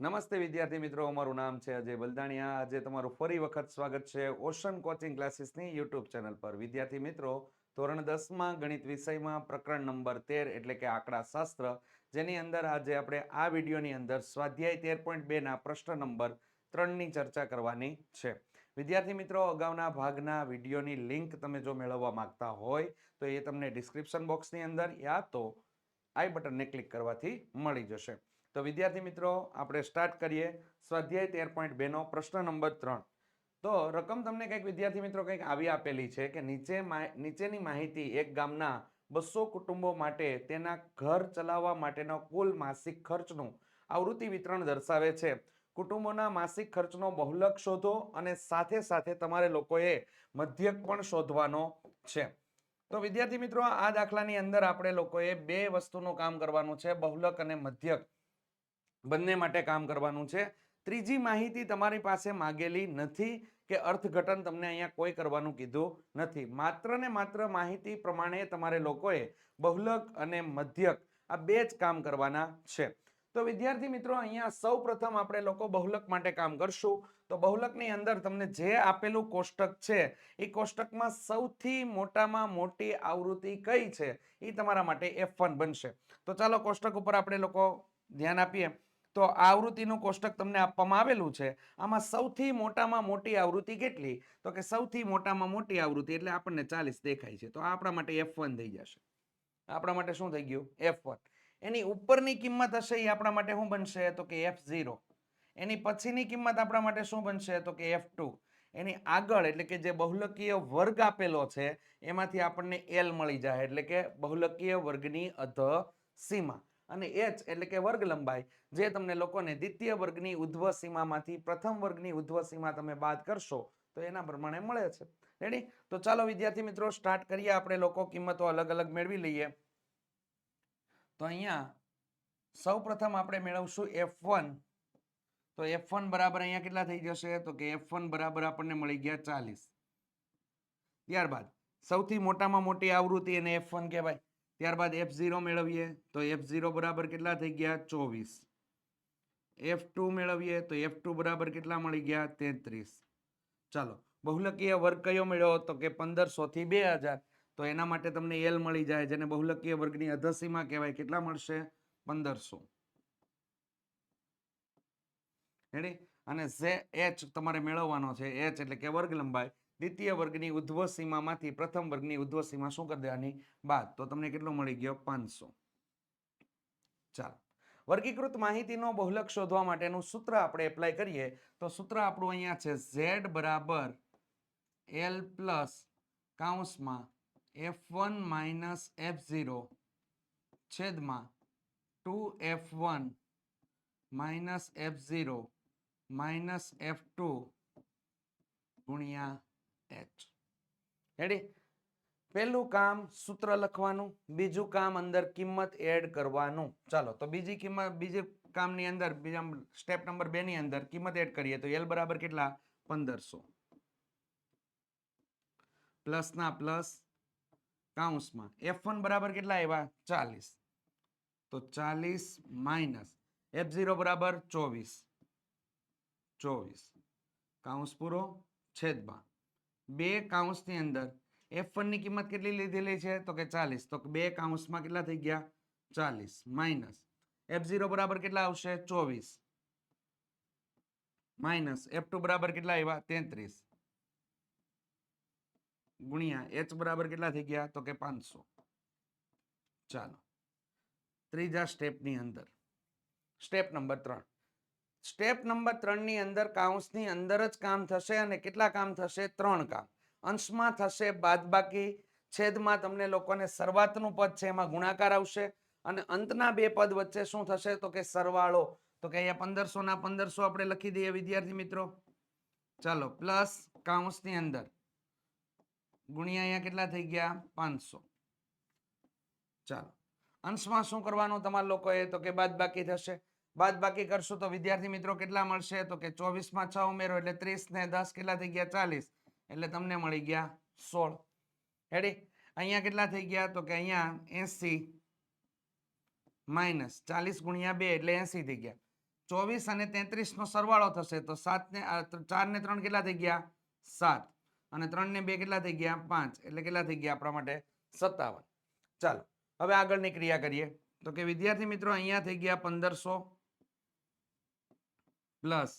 નમસ્તે વિદ્યાર્થી મિત્રો, અમારું નામ છે અજય બલદાણિયા. આજે તમારું ફરી વખત સ્વાગત છે ઓશન કોચિંગ ક્લાસીસની યુટ્યુબ ચેનલ પર. વિદ્યાર્થી મિત્રો, ધોરણ દસમાં ગણિત વિષયમાં પ્રકરણ નંબર તેર, એટલે કે આંકડા શાસ્ત્ર જેની અંદર આજે આપણે આ વિડીયોની અંદર સ્વાધ્યાય તેર પોઈન્ટ બેના પ્રશ્ન નંબર ત્રણની ચર્ચા કરવાની છે. વિદ્યાર્થી મિત્રો, અગાઉના ભાગના વિડીયોની લિંક તમે જો મેળવવા માંગતા હોય, તો એ તમને ડિસ્ક્રિપ્શન બોક્સની અંદર યા તો આઈ બટનને ક્લિક કરવાથી મળી જશે. તો વિદ્યાર્થી મિત્રો, આપણે સ્ટાર્ટ કરીએ સ્વાધ્યાય તેર પોઈન્ટ બેનો પ્રશ્ન નંબર ત્રણ. તો રકમ તમને કંઈક વિદ્યાર્થી મિત્રો કંઈક આવી આપેલી છે કે નીચે નીચેની માહિતી એક ગામના બસો કુટુંબો માટે તેના ઘર ચલાવવા માટેનો કુલ માસિક ખર્ચનું આવૃત્તિ વિતરણ દર્શાવે છે. કુટુંબોના માસિક ખર્ચનો બહુલક શોધો અને સાથે સાથે તમારે લોકોએ મધ્યક પણ શોધવાનો છે. તો વિદ્યાર્થી મિત્રો, આ દાખલાની અંદર આપણે લોકોએ બે વસ્તુનું કામ કરવાનું છે, બહુલક અને મધ્યક. બંને માટે કામ કરવાનું છે. ત્રીજી માહિતી તમારી પાસે માગેલી નથી કે અર્થઘટન તમને અહીંયા કોઈ કરવાનું કીધું નથી. માત્ર ને માત્ર માહિતી પ્રમાણે તમારે લોકોએ બહુલક અને મધ્યક આ બે જ કામ કરવાના છે. તો વિદ્યાર્થી મિત્રો, અહીંયા સૌ પ્રથમ આપણે લોકો બહુલક માટે કામ કરશું. તો બહુલકની અંદર તમને જે આપેલું કોષ્ટક છે, એ કોષ્ટકમાં સૌથી મોટામાં મોટી આવૃત્તિ કઈ છે? એ તમારા માટે એફ બનશે. તો ચાલો કોષ્ટક ઉપર આપણે લોકો ધ્યાન આપીએ. તો આવૃત્તિનું કોષ્ટક તમને આપવામાં આવેલું છે. આમાં સૌથી મોટામાં મોટી આવૃત્તિ કેટલી? તો કે સૌથી મોટામાં મોટી આવૃત્તિ એટલે આપણને ચાલીસ દેખાય છે. તો આપણા માટે એફ વન થઈ જશે. આપણા માટે શું થઈ ગયું? એફ વન એની ઉપરની કિંમત હશે એ આપણા માટે શું બનશે? તો કે એફ ઝીરો એની પછીની કિંમત આપણા માટે શું બનશે? તો કે એફ ટુ એની આગળ એટલે કે જે બહુલકીય વર્ગ આપેલો છે, એમાંથી આપણને એલ મળી જાય એટલે કે બહુલકીય વર્ગની અધ સીમા અને એચ એટલે કે વર્ગ લંબાઈ, જે તમને લોકોને દ્વિતીય વર્ગની ઉદ્ધવ સીમામાંથી પ્રથમ વર્ગની ઉદ્ધવ સીમા તમે બાદ કરશો, તો એના પ્રમાણે મળે છે. રેડી તો ચાલો વિદ્યાર્થી મિત્રો સ્ટાર્ટ કરીએ આપણે લોકો કિંમતો અલગ અલગ મેળવી લઈએ. તો અહીંયા સૌ પ્રથમ આપણે મેળવશું એફ વન તો એફ વન બરાબર અહીંયા કેટલા થઈ જશે? તો કે એફ વન બરાબર આપણને મળી ગયા ચાલીસ. ત્યારબાદ, સૌથી મોટામાં મોટી આવૃત્તિ એને એફ વન કહેવાય. ત્યારબાદ એફ ઝીરો મેળવીએ તો એફ ઝીરો બરાબર કેટલા થઈ ગયા? ચોવીસ. એફ ટુ મેળવીએ તો એફ ટુ બરાબર કેટલા મળી ગયા? તેત્રીસ. ચાલો, બહુલકીય વર્ગ કયો મળ્યો તો કે પંદરસોથી બે હજાર. તો એના માટે તમને એલ મળી જાય, જેને બહુલકીય વર્ગની અધસીમા કહેવાય. કેટલા મળશે? પંદરસો. રેડી અને એચ તમારે મેળવવાનો છે. એચ એટલે કે વર્ગ લંબાઈ. દ્વિતીય વર્ગની ઉદ્ધવ સીમામાંથી પ્રથમ વર્ગની ઉદ્ધવ સીમા શું કરી દેવાની? બાદ. તો તમને કેટલો મળી ગયો? પાંચસો. ચાલો. વર્ગીકૃત માહિતીનો બહુલક શોધવા માટેનું સૂત્ર આપણે એપ્લાય કરીએ, તો સૂત્ર આપણું અહીંયા છે ઝેડ બરાબર L plus કાઉન્સમાં F one minus F zero છેદમાં two F one minus F zero minus F two ગુણ્યા રેડી પહેલું કામ સૂત્ર લખવાનું, બીજું કામ અંદર કિંમત એડ કરવાનું. ચાલો, તો બીજી કિંમત, બીજી કામની અંદર, બીજા સ્ટેપ નંબર બે ની અંદર કિંમત એડ કરીએ તો એલ બરાબર કેટલા? પંદરસો. પ્લસ ના પ્લસ કાઉન્સમાં. એફ વન બરાબર કેટલા આવ્યા? ચાલીસ. તો ચાલીસ માઇનસ એફ ઝીરો બરાબર ચોવીસ. ચોવીસ. કાઉન્સ પૂરો છેદમાં. બે કાઉન્સની અંદર. એફની કિંમત કેટલી લીધેલી છે? તો કે ચાલીસ. તો બે કાઉન્સમાં કેટલા થઈ ગયા? ચાલીસ. માઇનસ. એફ ઝીરો બરાબર કેટલા આવશે? ચોવીસ. માઇનસ. એફ ટુ બરાબર કેટલા આવ્યા? તેત્રીસ. ગુણ્યા એચ બરાબર કેટલા થઈ ગયા? તો કે પાંચસો. ચાલો. ત્રીજા સ્ટેપની અંદર. સ્ટેપ નંબર ત્રણ. સ્ટેપ નંબર ત્રણની અંદર કાઉન્સની અંદર જ કામ થશે અને કેટલા કામ થશે? ત્રણ કામ. અંશમાં થશે બાદબાકી. છેદમાં તમને લોકોને શરૂઆતનું પદ છે, એમાં ગુણાકાર આવશે. અને અંતના બે પદ વચ્ચે શું થશે? તો કે સરવાળો. તો કે અહીંયા પંદરસો ના પંદરસો આપણે લખી દઈએ, વિદ્યાર્થી મિત્રો. ચાલો, પ્લસ કાઉન્સની અંદર. ગુણ્યા અહીંયા કેટલા થઈ ગયા? પાંચસો. ચાલો. અંશમાં શું કરવાનું તમારા લોકોએ? તો કે બાદબાકી થશે. બાદ બાકી કરશું તો વિદ્યાર્થી મિત્રો કેટલા મળશે? તો કે ચોવીસમાં છ ઉમેરો એટલે ત્રીસ ને દસ કેટલા થઈ ગયા? ચાલીસ. એટલે તમને મળી ગયા સોળ. હેડી અહીંયા કેટલા થઈ ગયા? તો કે અહીંયા એસી માઇનસ ચાલીસ ગુણ્યા બે એટલે એસી થઈ ગયા. ચોવીસ અને તેત્રીસ નો સરવાળો થશે તો સાત ને ચાર ને ત્રણ કેટલા થઈ ગયા? સાત. અને ત્રણ ને બે કેટલા થઈ ગયા? પાંચ. એટલે કેટલા થઈ ગયા આપણા માટે? સત્તાવન. ચાલો, હવે આગળની ક્રિયા કરીએ. તો કે વિદ્યાર્થી મિત્રો અહીંયા થઈ ગયા પંદરસો પ્લસ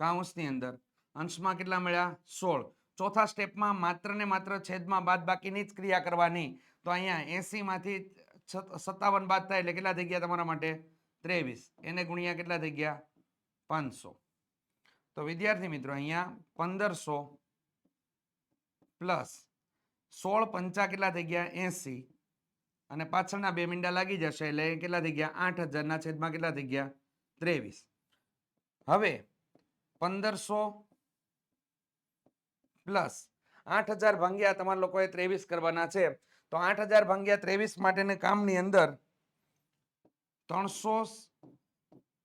કાઉન્સની અંદર. અંશમાં કેટલા મળ્યા? સોળ. ચોથા સ્ટેપમાં માત્ર ને માત્ર છેદમાં બાદ બાકીની જ ક્રિયા કરવાની. તો અહીંયા એસીમાંથી સત્તાવન બાદ થાય એટલે કેટલા થઈ ગયા તમારા માટે? ત્રેવીસ. એને ગુણ્યા કેટલા થઈ ગયા? પાંચસો. તો વિદ્યાર્થી મિત્રો, અહીંયા પંદરસો પ્લસ સોળ પંચા કેટલા થઈ ગયા? એસી. અને પાછળના બે મીંડા લાગી જશે એટલે કેટલા થઈ ગયા? આઠ હજારના છેદમાં કેટલા થઈ ગયા? ત્રેવીસ. હવે પંદરસો પ્લસ આઠ હજાર ભાંગ્યા તમારા લોકોએ ત્રેવીસ કરવાના છે. તો આઠ હજાર ભાંગ્યા ત્રેવીસ માટેના કામની અંદર ત્રણસો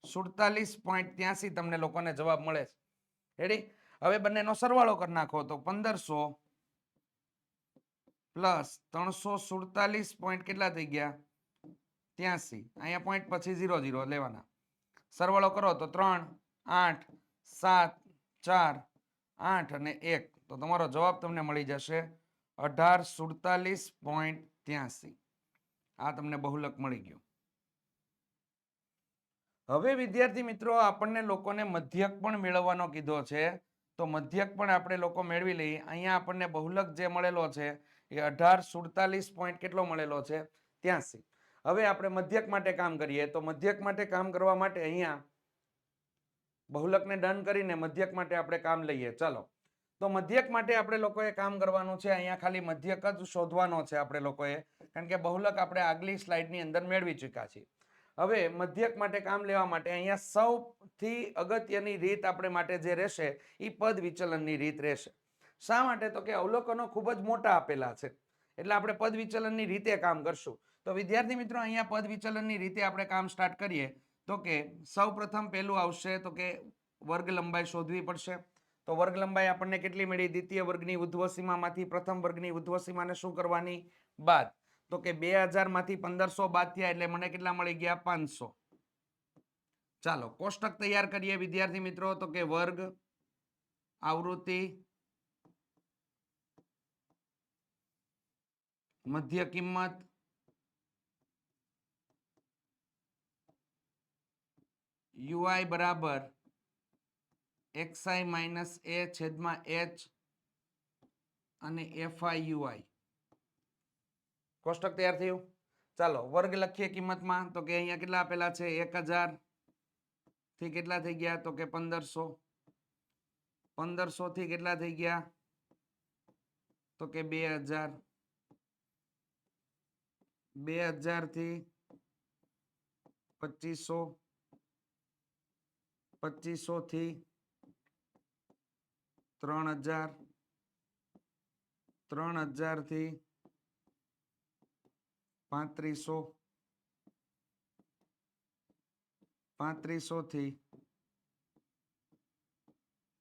સુડતાલીસ પોઈન્ટ ત્યાંસી તમને લોકોને જવાબ મળે છે. રેડી હવે બંનેનો સરવાળો કરી નાખો. તો પંદરસો પ્લસ ત્રણસો સુડતાલીસ પોઈન્ટ કેટલા થઈ ગયા? ત્યાંસી. અહીંયા પોઈન્ટ પછી ઝીરો ઝીરો લેવાના. સરવાળો કરો તો ત્રણ આઠ, સાત, ચાર, આઠ અને એક. તો તમારો જવાબ તમને મળી જશે અઢાર સુડતાલીસ પોઈન્ટ ત્યાસી. આ તમને બહુલક મળી ગયું. હવે વિદ્યાર્થી મિત્રો, આપણને લોકોને મધ્યક પણ મેળવવાનો કીધો છે. તો મધ્યક પણ આપણે લોકો મેળવી લઈએ. અહીંયા આપણને બહુલક જે મળેલો છે એ અઢાર સુડતાલીસ પોઈન્ટ કેટલો મળેલો છે? ત્યાંસી. હવે આપણે મધ્યક માટે કામ કરીએ. તો મધ્યક માટે કામ કરવા માટે અહીંયા બહુલકને ડન કરીને મધ્યક માટે આપણે કામ લઈએ. ચાલો. તો મધ્યક માટે આપણે લોકોએ કામ કરવાનું છે. અહીંયા ખાલી મધ્યક જ શોધવાનો છે આપણે લોકોએ. કારણ કે બહુલક આપણે આગલી સ્લાઇડની અંદર મેળવી ચૂક્યા છીએ. હવે મધ્યક માટે કામ લેવા માટે અહીંયા સૌથી અગત્યની રીત આપણે માટે જે રહેશે એ પદ વિચલનની રીત રહેશે. શા માટે? તો કે અવલોકનો ખૂબ જ મોટા આપેલા છે. એટલે આપણે પદ વિચલનની રીતે કામ કરશું. તો વિદ્યાર્થી મિત્રો, અહીંયા પદ વિચલનની રીતે આપણે કામ સ્ટાર્ટ કરીએ. તો કે સૌ પ્રથમ પહેલું આવશે તો કે વર્ગ લંબાઈ શોધવી પડશે. તો વર્ગ લંબાઈ આપણને કેટલી મળી? દ્વિતીય વર્ગની ઉધ્વસીમામાંથી પ્રથમ વર્ગની ઉધ્વસીમાને શું કરવાની? બાદ. તો કે બે હજારમાંથી પંદરસો બાદ થયા એટલે મને કેટલા મળી ગયા? પાંચસો. ચાલો, કોષ્ટક તૈયાર કરીએ વિદ્યાર્થી મિત્રો. તો કે વર્ગ, આવૃત્તિ, મધ્ય કિંમત યુઆઈ બરાબર એક્સઆઈ માઇનસ એ છેદમાં એચ અને એફઆઈ યુઆઈ. કોષ્ટક તૈયાર થયું? ચાલો, વર્ગ લખીએ કિંમતમાં. તો કે અહીંયા કેટલા આપેલા છે? એક હજારથી કેટલા થઈ ગયા? તો કે પંદરસો. પંદરસો થી કેટલા થઈ ગયા? તો કે બે હજાર. બે હજારથી પચીસો. પચીસો થી ત્રણ હજાર ત્રણ હજારથી પાંત્રીસો પાંત્રીસો થી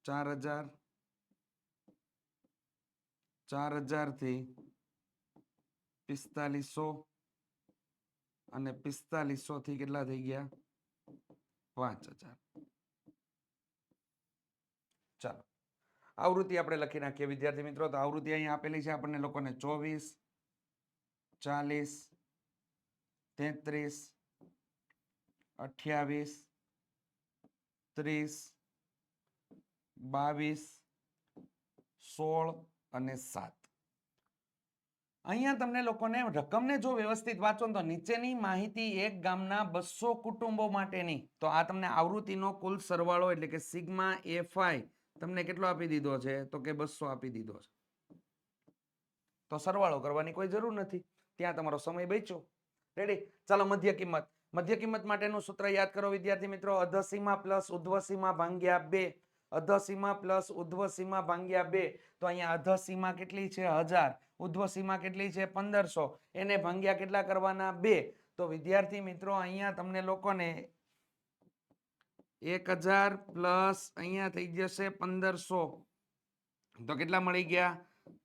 ચાર હજાર ચાર હજારથી પિસ્તાલીસો અને પિસ્તાલીસો થી કેટલા થઈ ગયા? પાંચ હજાર. ચાલો. આવૃત્તિ આપણે લખી નાખીએ. વિદ્યાર્થી મિત્રો, તો આવૃત્તિ અહીંયા આપેલી છે આપણને લોકોને ચોવીસ, ચાલીસ, તેત્રીસ, અઠ્યાવીસ, ત્રીસ, બાવીસ, સોળ અને સાત. અહીંયા તમને લોકોને રકમને જો વ્યવસ્થિત વાંચો તો નીચેની માહિતી એક ગામના બસો કુટુંબો માટેની. તો આ તમને આવૃત્તિનો કુલ સરવાળો એટલે કે સિગ્મા એફઆઈ તમને કેટલો આપી દીધો છે? તો કે બસો આપી દીધો છે. તો સરવાળો કરવાની કોઈ જરૂર નથી. ત્યાં તમારો સમય બચ્યો. રેડી ચાલો મધ્ય કિંમત. મધ્ય કિંમત માટેનું સૂત્ર યાદ કરો, વિદ્યાર્થી મિત્રો. અધસીમા પ્લસ ઉધ્વસીમા ભાંગ્યા બે. અધસીમા પ્લસ ઉધ્વસીમા ભાંગ્યા બે. તો અહીંયા અધસીમા કેટલી છે? હજાર. ઉધ્વસીમા કેટલી છે? પંદરસો. એને ભાંગ્યા કેટલા કરવાના? બે. તો વિદ્યાર્થી મિત્રો, અહીંયા તમને લોકોને એક હજાર પ્લસ અહીંયા થઈ જશે પંદરસો. તો કેટલા મળી ગયા?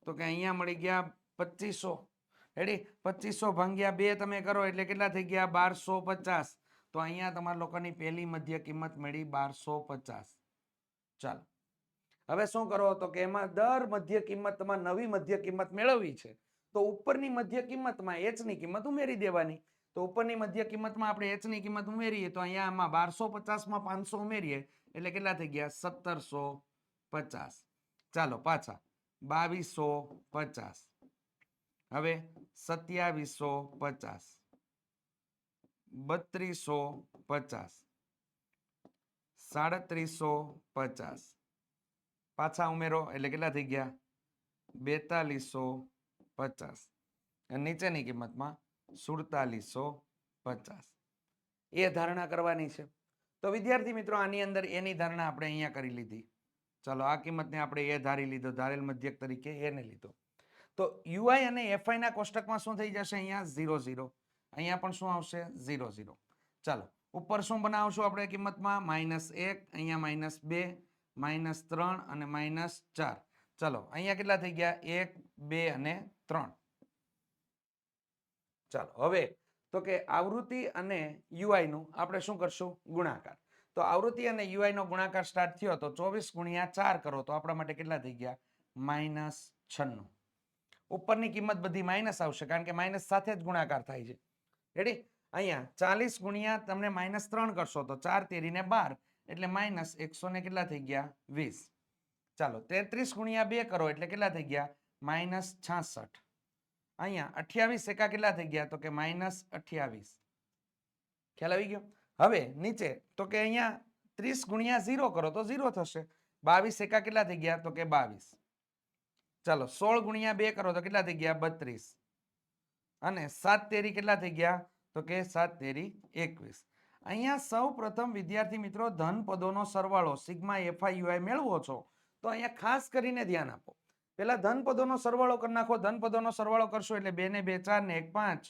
તો કે અહીંયા મળી ગયા પચીસો. રેડી પચીસો ભાંગ્યા બે તમે કરો એટલે કેટલા થઈ ગયા? બારસો પચાસ. તો અહીંયા તમારા લોકોની પહેલી મધ્ય કિંમત મળી બારસો પચાસ. ચાલો. હવે શું કરો? તો કે એમાં દર મધ્ય કિંમતમાં નવી મધ્ય કિંમત મેળવવી છે. તો ઉપરની મધ્ય કિંમતમાં એચની કિંમત ઉમેરી દેવાની. તો ઉપરની મધ્ય કિંમતમાં આપણે એચની કિંમત ઉમેરીએ તો અહીંયા આમાં બારસો પચાસમાં પાંચસો ઉમેરીએ, એટલે કેટલા થઈ ગયા? સત્તરસો પચાસ ચાલો પાછા. બાવીસો પચાસ હવે સત્યાવીસો પચાસ બત્રીસો પચાસ સાડત્રીસો પચાસ પાછા ઉમેરો, એટલે કેટલા થઈ ગયા? બેતાલીસો પચાસ અને નીચેની કિંમતમાં સુડતાલીસો પચાસ. એ ધારણા કરવાની છે. તો વિદ્યાર્થી મિત્રો, આની અંદર એની ધારણા આપણે અહીંયા કરી લીધી. ચાલો, આ કિંમતને આપણે એ ધારી લીધો, ધારેલ મધ્યક તરીકે એને લીધો. તો યુઆઈ અને એફઆઈના કોષ્ટકમાં શું થઈ જશે અહીંયા? Zero zero. અહીંયા પણ શું આવશે? Zero zero. ચાલો, ઉપર શું બનાવશું આપણે કિંમતમાં? માઇનસ એક, અહીંયા માઇનસ બે, માઇનસ ત્રણ અને માઇનસ ચાર. ચાલો, અહીંયા કેટલા થઈ ગયા? એક, બે અને ત્રણ. ચાલો, હવે તો કે આવૃત્તિ અને યુઆઈનું આપણે શું કરશું? ગુણાકાર. તો આવૃત્તિ અને યુઆઈનો ગુણાકાર સ્ટાર્ટ થયો તો ચોવીસ ગુણ્યા ચાર કરો તો આપણા માટે કેટલા થઈ ગયા? માઇનસ છન્નું. ઉપરની કિંમત બધી માઇનસ આવશે કારણ કે માઇનસ સાથે જ ગુણાકાર થાય છે. રેડી અહીંયા ચાલીસ ગુણ્યા તમને માઇનસ ત્રણ કરશો તો ચાર તેરીને બાર એટલે માઇનસ એકસો ને કેટલા થઈ ગયા? વીસ. ચાલો, તેત્રીસ ગુણ્યા બે કરો એટલે કેટલા થઈ ગયા? માઇનસ છાસઠ. અહીંયા અઠ્યાવીસ એકા કેટલા થઈ ગયા? તો કે માઇનસ અઠ્યાવીસ. ખ્યાલ આવી ગયો? હવે નીચે, તો કે અહીંયા ત્રીસ ગુણ્યા ઝીરો કરો તો ઝીરો થશે. બાવીસ એકા કેટલા થઈ ગયા? તો કે બાવીસ. ચાલો, સોળ ગુણ્યા બે કરો તો કેટલા થઈ ગયા? બત્રીસ. અને સાત તેરી કેટલા થઈ ગયા? તો કે સાત તેરી એકવીસ. અહીંયા સૌ પ્રથમ વિદ્યાર્થી મિત્રો ધન પદોનો સરવાળો સિગ્મા એફઆઈ યુઆઈ મેળવો છો. તો અહીંયા ખાસ કરીને ધ્યાન આપો. પેલા ધન પદોનો સરવાળો કરી નાખો. ધન પદોનો સરવાળો કરશો એટલે બે ને બે ચાર ને એક પાંચ.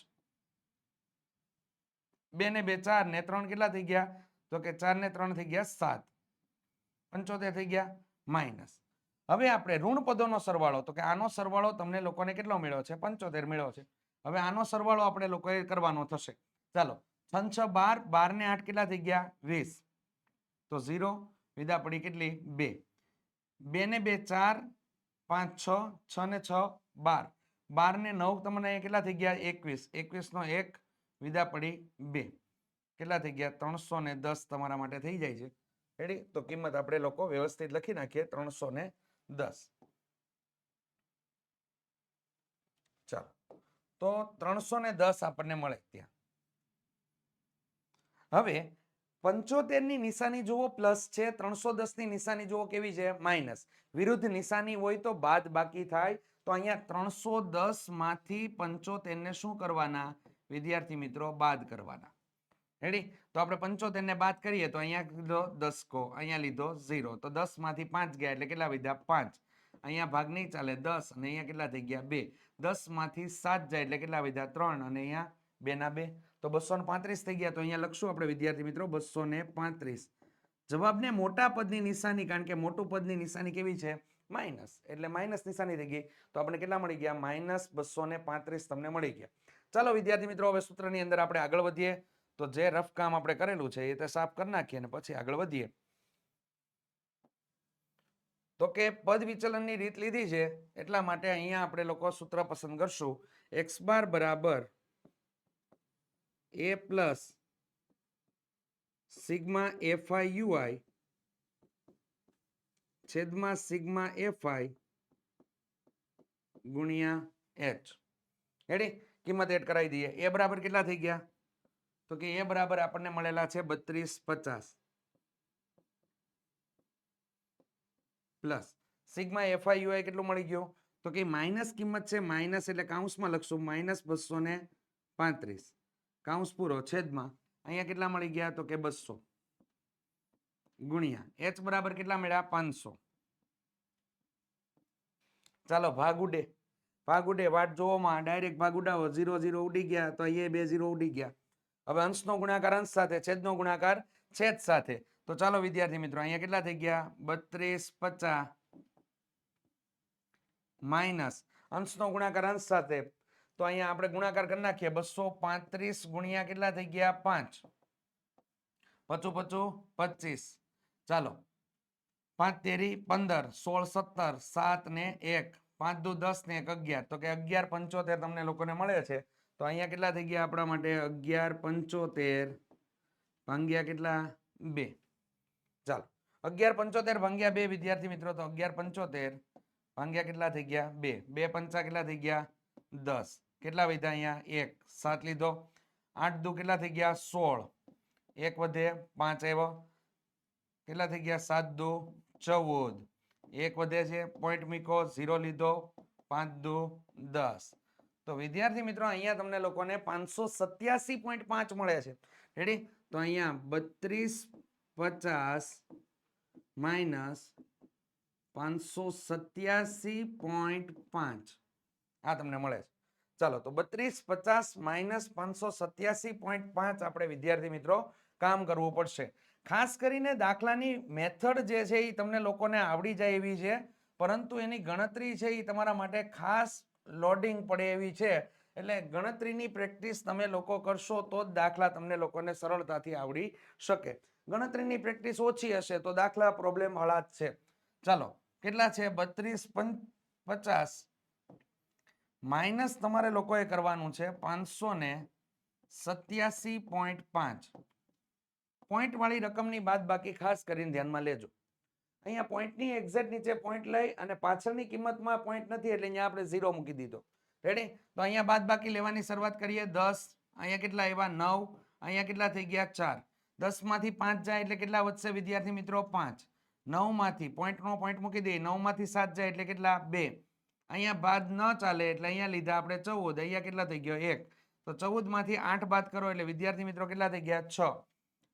બે ને બે ચાર ને ત્રણ કેટલા થઈ ગયા? તો કે ચાર ને ત્રણ થઈ ગયા સાત. પંચોતેર થઈ ગયા માઇનસ. હવે આપણે ઋણ પદોનો સરવાળો, તો કે આનો સરવાળો તમને લોકોને કેટલો મળ્યો છે? પંચોતેર મળ્યો છે. હવે આનો સરવાળો આપણે લોકોએ કરવાનો થશે. ચાલો છન છ બાર બાર ને આઠ કેટલા થઈ ગયા? વીસ. તો ઝીરો વિદા પડી કેટલી? બે. બે ને બે ચાર પાંચ, છ છ ને છ, બાર. બાર ને નવ તમને અહીંયા કેટલા થઈ ગયા? એકવીસ. એકવીસ નો એક વિદા પડી બે. કેટલા થઈ ગયા? ત્રણસો ને દસ તમારા માટે થઈ જાય છે. રેડી તો કિંમત આપણે લોકો વ્યવસ્થિત લખી નાખીએ. ત્રણસો ને દસ. ચાલો. તો ત્રણસો ને દસ આપણને મળે ત્યાં. હવે પંચોતેરની નિશાની જુઓ, પ્લસ છે ત્રણસો દસની નિશાની જુઓ કેવી છે? માઇનસ. વિરુદ્ધ નિશાની હોય તો બાદ બાકી થાય. તો અહીંયા ત્રણસો દસમાંથી પંચોતેર ને શું કરવાના? વિદ્યાર્થી મિત્રો, બાદ કરવાના. રેડી તો આપણે પંચોતેર ને બાદ કરીએ તો અહીંયા લીધો દસકો, અહીંયા લીધો ઝીરો. તો દસમાંથી પાંચ ગયા એટલે કેટલા વિધા પાંચ. અહીંયા ભાગ નહીં ચાલે, દસ. અને અહીંયા કેટલા થઈ ગયા? બે. દસમાંથી સાત જાય એટલે કેટલા વધ્યા ત્રણ. અને અહીંયા બે ના બે. તો બસો પાંત્રીસ થઈ ગયા. તો અહીંયા લખશું આપણે, વિદ્યાર્થી મિત્રો બસો પાંત્રીસ. જવાબને મોટા પદની નિશાની, કારણ કે મોટું પદની નિશાની કેવી છે? માઇનસ. એટલે માઇનસ નિશાની થઈ ગઈ. તો આપણે કેટલા મળી ગયા? માઇનસ બસો પાંત્રીસ તમને મળી ગયા. ચાલો વિદ્યાર્થી મિત્રો, હવે સૂત્રની અંદર આપણે આગળ વધીએ. તો જે રફ કામ આપણે કરેલું છે, એ તે સાફ કરી નાખીએ અને પછી આગળ વધીએ. તો કે પદ વિચલનની રીત લીધી છે, એટલા માટે અહીંયા આપણે લોકો સૂત્ર પસંદ કરશું. એક્સ બાર બરાબર A plus sigma FI UI છેદમાં સિગ્મા એફઆઈ ગુણ્યા એચ હેડી કિંમત એડ કરાવી દઈએ. એ બરાબર કેટલા થઈ ગયા? તો કે એ બરાબર આપણને મળેલા છે બત્રીસ પચાસ. પ્લસ સિગ્મા એફઆઈ યુઆઈ કેટલું મળી ગયું? તો કે માઇનસ કિંમત છે માઇનસ એટલે કાઉન્સમાં લખશું માઇનસ બસો પાંત્રીસ. કાઉન્સ પૂરો છેદમાં અહીંયા કેટલા મળી ગયા તો કે બસો. ગુણ્યા. એચ બરાબર કેટલા મળ્યા? પાંચસો. ચાલો, ભાગ ઉડે. ભાગ ઉડે. વાટ જોવામાં ડાયરેક્ટ ભાગ ઉડાવો. ઝીરો ઝીરો ઉડી ગયા તો અહીંયા બે ઝીરો ઉડી ગયા. હવે અંશનો ગુણાકાર અંશ સાથે, છેદનો ગુણાકાર છેદ સાથે. તો ચાલો, વિદ્યાર્થી મિત્રો, અહીંયા કેટલા થઈ ગયા? બત્રીસ, પચાસ. માઇનસ. અંશનો ગુણાકાર અંશ સાથે. તો અહીંયા આપણે ગુણાકાર કરી નાખીએ. બસો પાંત્રીસ ગુણ્યા કેટલા થઈ ગયા? પાંચ. પચું પચું પચીસ. ચાલો. પાંચ તેરી પંદર, સોળ સત્તર, સાત ને એક. પાંચ દુ દસ ને એક અગિયાર. તો કે અગિયાર પંચોતેર તમને લોકોને મળે છે. તો અહીંયા કેટલા થઈ ગયા આપણા માટે? અગિયાર પંચોતેર. ભાંગ્યા કેટલા? બે. ચાલો. અગિયાર પંચોતેર ભાંગ્યા બે, વિદ્યાર્થી મિત્રો, તો અગિયાર પંચોતેર ભાંગ્યા કેટલા થઈ ગયા? બે. બે પંચા કેટલા થઈ ગયા? દસ. કેટલા વધ્યા અહીંયા? એક. સાત લીધો. આઠ દુ કેટલા થઈ ગયા? સોળ. એક વધે પાંચ આવ્યો. કેટલા થઈ ગયા? સાત દુ ચૌદ. એક વધે છે પોઈન્ટ મીકો ઝીરો લીધો. પાંચ દુ દસ. તો વિદ્યાર્થી મિત્રો, અહીંયા તમને લોકોને પાંચસો સત્યાસી પોઈન્ટ પાંચ મળે છે. રેડી તો અહીંયા બત્રીસ પચાસ માઇનસ પાંચસો સત્યાસી પોઈન્ટ પાંચ આ તમને મળે છે. ચાલો તો બત્રીસ, પચાસ, માઇનસ પાંચસો સત્યાસી પોઈન્ટ પાંચ આપણે વિદ્યાર્થી મિત્રો કામ કરવું પડશે. ખાસ કરીને દાખલાની મેથડ જે છે એ તમને લોકોને આવડી જાય એવી છે, પરંતુ એની ગણતરી છે એ તમારા માટે ખાસ લોડિંગ પડે એવી છે. એટલે ગણતરીની પ્રેક્ટિસ તમે લોકો કરશો તો જ દાખલા તમને લોકોને સરળતાથી આવડી શકે. ગણતરીની પ્રેક્ટિસ ઓછી હશે તો દાખલા પ્રોબ્લેમ વાળા છે. ચાલો, કેટલા છે? બત્રીસ પચાસ. માઇનસ તમારે લોકોએ કરવાનું છે પાંચસો ને સત્યાસી પોઈન્ટ પાંચ. પોઈન્ટવાળી રકમની બાદ બાકી ખાસ કરીને ધ્યાનમાં લેજો. અહીંયા પોઈન્ટની એક્ઝેક્ટ નીચે પોઈન્ટ લઈ અને પાછળની કિંમતમાં પોઈન્ટ નથી એટલે અહીંયા આપણે ઝીરો મૂકી દીધો. રેડી તો અહીંયા બાદ બાકી લેવાની શરૂઆત કરીએ. દસ, અહીંયા કેટલા એવા નવ, અહીંયા કેટલા થઈ ગયા? ચાર. દસમાંથી પાંચ જાય એટલે કેટલા વધશે વિદ્યાર્થી મિત્રો? પાંચ. નવમાંથી, પોઈન્ટનો પોઈન્ટ મૂકી દઈએ. નવમાંથી સાત જાય એટલે કેટલા? બે. અહીંયા બાદ ન ચાલે એટલે અહીંયા લીધા આપણે ચૌદ, અહીંયા કેટલા થઈ ગયો એક? તો ચૌદમાંથી આઠ બાદ કરો એટલે વિદ્યાર્થી મિત્રો કેટલા થઈ ગયા? છ.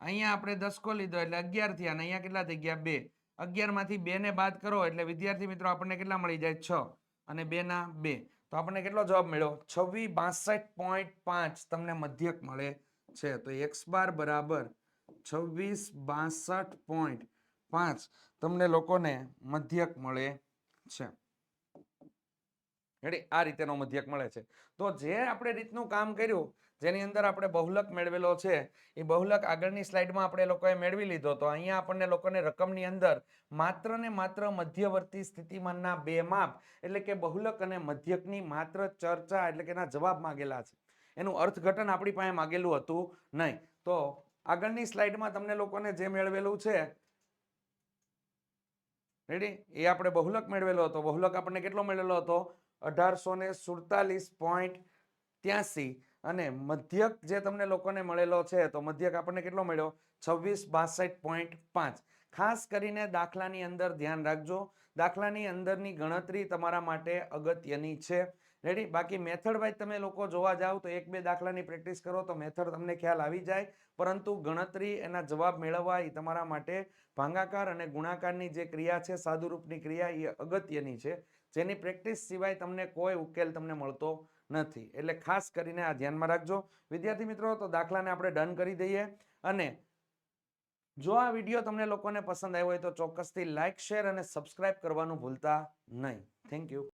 અહીંયા આપણે દસકો લીધો એટલે અગિયાર થયા અને અહીંયા કેટલા થઈ ગયા? બે. અગિયારમાંથી બે ને બાદ કરો એટલે વિદ્યાર્થી મિત્રો આપણને કેટલા મળી જાય? છ. અને બે ના બે. તો આપણને કેટલો જવાબ મળ્યો? છવ્વીસ બાસઠ પોઈન્ટ પાંચ. તમને મધ્યક મળે છે. તો એક્સ બાર બરાબર છવ્વીસ બાસઠ પોઈન્ટ પાંચ. તમને લોકોને મધ્યક મળે છે. રેડી? આ રીતેનો મધ્યક મળે છે. તો જે આપણે રીતનું કામ કર્યું, જેની અંદર આપણે બહુલક મેળવેલો છે, એ બહુલક આગળની સ્લાઇડમાં આપણે લોકોએ મેળવી લીધો. તો અહીંયા આપણને લોકોને રકમની અંદર માત્ર ને માત્ર મધ્યવર્તી સ્થિતિમાનના બે માપ, એટલે કે બહુલક અને મધ્યકની માત્ર ચર્ચા, એટલે કે એના જવાબ માગેલા છે. એનું અર્થઘટન આપણી પાસે માગેલું હતું નહીં. તો આગળની સ્લાઇડમાં તમને લોકોને જે મેળવેલું છે, રેડી? એ આપણે બહુલક મેળવેલો હતો. બહુલક આપણને કેટલો મેળવેલો હતો? અઢારસો ને સુડતાલીસ પોઈન્ટ ત્યાસી. અને મધ્યક જે તમને લોકોને મળેલો છે, તો મધ્યક આપણને કેટલો મળ્યો? છવ્વીસ બાસઠ પોઈન્ટ પાંચ. ખાસ કરીને દાખલાની અંદર ધ્યાન રાખજો. દાખલાની અંદરની ગણતરી તમારા માટે અગત્યની છે. રેડી બાકી મેથડ વાઇઝ તમે લોકો જોવા જાઓ તો એક બે દાખલાની પ્રેક્ટિસ કરો, તો મેથડ તમને ખ્યાલ આવી જાય. પરંતુ ગણતરી, એના જવાબ મેળવવા એ તમારા માટે ભાંગાકાર અને ગુણાકારની જે ક્રિયા છે, સાદુરૂપની ક્રિયા એ અગત્યની છે. જેની પ્રેક્ટિસ સિવાય તમને કોઈ ઉકેલ તમને મળતો નથી. એટલે ખાસ કરીને આ ધ્યાનમાં રાખજો. વિદ્યાર્થી મિત્રો, તો દાખલાને આપણે ડન કરી દઈએ. અને જો આ વીડિયો તમને લોકોને પસંદ આવ્યો હોય તો ચોક્કસથી લાઇક શેર અને સબસ્ક્રાઇબ કરવાનું ભૂલતા નહીં. Thank you.